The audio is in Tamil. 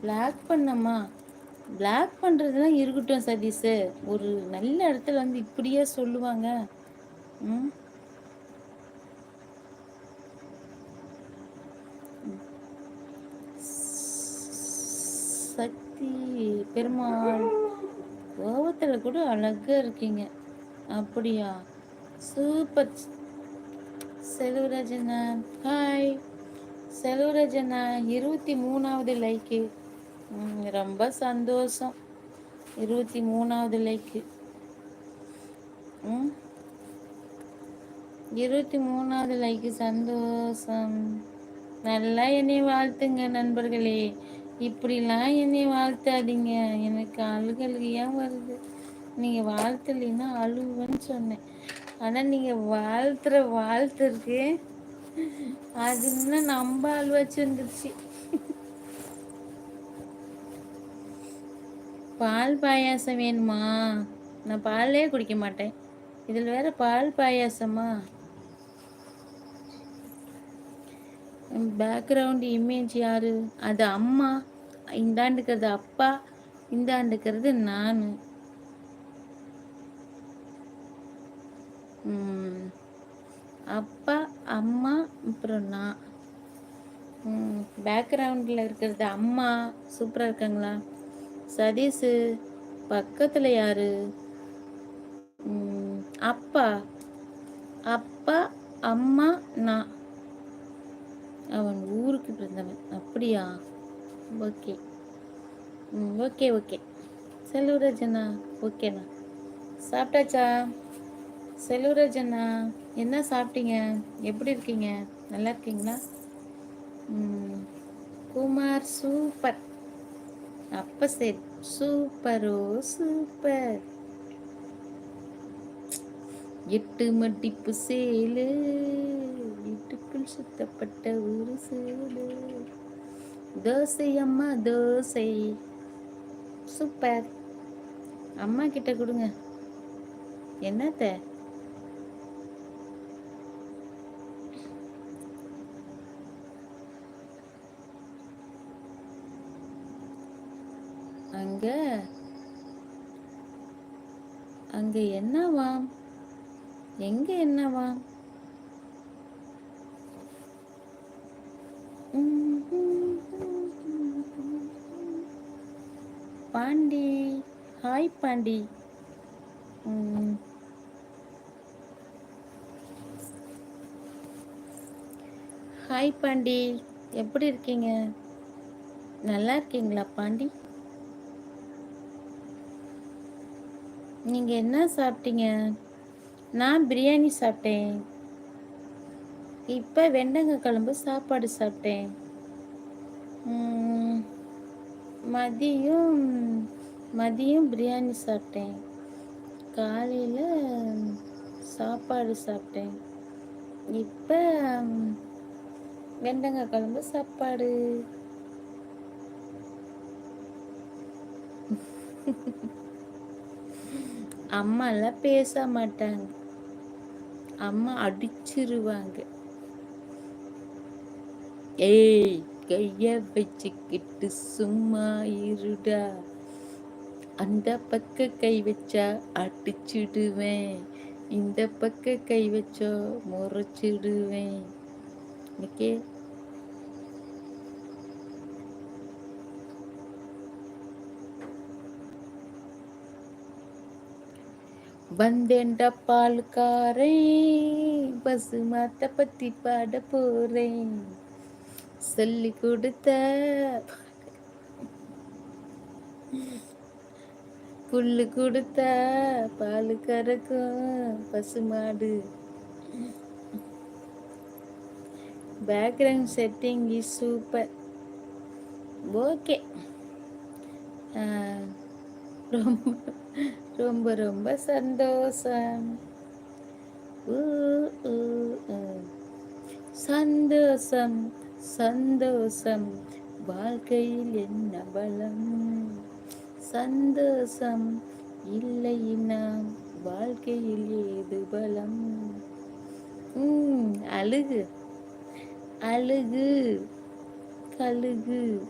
பிளாக் பண்ணம்மா. பிளாக் பண்ணுறதுலாம் இருக்கட்டும் சதீஷு. ஒரு நல்ல இடத்துல வந்து இப்படியே சொல்லுவாங்க. ம்? சக்தி பெருமாள். கோவத்தில் கூட அழகாக இருக்கீங்க. அப்படியா? சூப்பர். செல்வராஜனா ஹாய் செல்வராஜனா இருபத்தி மூணாவது லைக்கு ரொம்ப சந்தோஷம். இருபத்தி மூணாவது லைக்கு. ம்? இருபத்தி மூணாவது லைக்கு சந்தோஷம். நல்லா என்னை வாழ்த்துங்க நண்பர்களே. இப்படிலாம் என்னை வாழ்த்தாதீங்க. எனக்கு அழுகழுகையாக வருது. நீங்க வாழ்த்தலைன்னா அழுவன்னு சொன்னேன். ஆனா நீங்க வாழ்த்துற வாழ்த்து இருக்கு. அது இன்னும் நம்ப அழுவாச்சு வந்துருச்சு பால் பாயாசம் வேணுமா? நான் பாலே குடிக்க மாட்டேன். இதில் வேற பால் பாயாசமா? பேக்ரவுண்ட் இமேஜ் யாரு? அது அம்மா. இந்தாண்டுக்கிறது அப்பா. இந்தாண்டுக்கிறது நான். அப்பா அம்மா அப்புறம் நான். பேக்ரவுண்டில் இருக்கிறது அம்மா. சூப்பராக இருக்காங்களா? சதீஷு பக்கத்தில் யாரு? அப்பா. அப்பா அம்மா நான் அவன் ஊருக்கு பிறந்தவன் அப்படியா? ஓகே. ம் ஓகே ஓகே. செல்வராஜண்ணா ஓகேண்ணா சாப்பிட்டாச்சா? செல்வராஜண்ணா என்ன சாப்பிட்டீங்க? எப்படி இருக்கீங்க? நல்லா இருக்கீங்களா? குமார் சூப்பர். அப்போ சரி சூப்பரோ சூப்பர் எட்டு மட்டிப்பு சேலு. வீட்டுக்குள் சுத்தப்பட்ட ஒரு சேலு. தோசை அம்மா தோசை. சூப்பர் அம்மா கிட்ட கொடுங்க. என்னத்த? அங்க அங்க என்னவாம்? எங்க என்னவாம்? பாண்டி ஹாய் பாண்டி. ஹாய் பாண்டி எப்படி இருக்கீங்க? நல்லா இருக்கீங்களா பாண்டி? நீங்கள் என்ன சாப்பிட்டீங்க? நான் பிரியாணி சாப்பிட்டேன். இப்போ வெண்டங்காய் குழம்பு சாப்பாடு சாப்பிட்டேன். மதியம் மதியம் பிரியாணி சாப்பிட்டேன். காலையில் சாப்பாடு சாப்பிட்டேன். இப்போ வெண்டங்காய் குழம்பு சாப்பாடு. அம்மாலாம் பேச மாட்டாங்க. அம்மா அடிச்சிருவாங்க. ஏய் கைய வச்சுக்கிட்டு சும்மா இருடா. அந்த பக்க கை வச்சா அடிச்சிடுவேன். இந்த பக்க கை வச்சோ முறைச்சிடுவேன். ஓகே வந்தேன்ட பால்காரை பசு மாத்த பத்தி பாட போறேன். சொல்லி கொடுத்த புல்லு கொடுத்த பால் கறக்கும் பசுமாடு background setting is super okay ரொம்ப ரொம்ப ரொம்ப சந்தோஷம். சந்தோஷம் சந்தோஷம். வாழ்க்கையில் என்ன பலம்? சந்தோஷம் இல்லைன்னா வாழ்க்கையில் ஏது பலம்? அழுகு. அழுகு. கழுகு.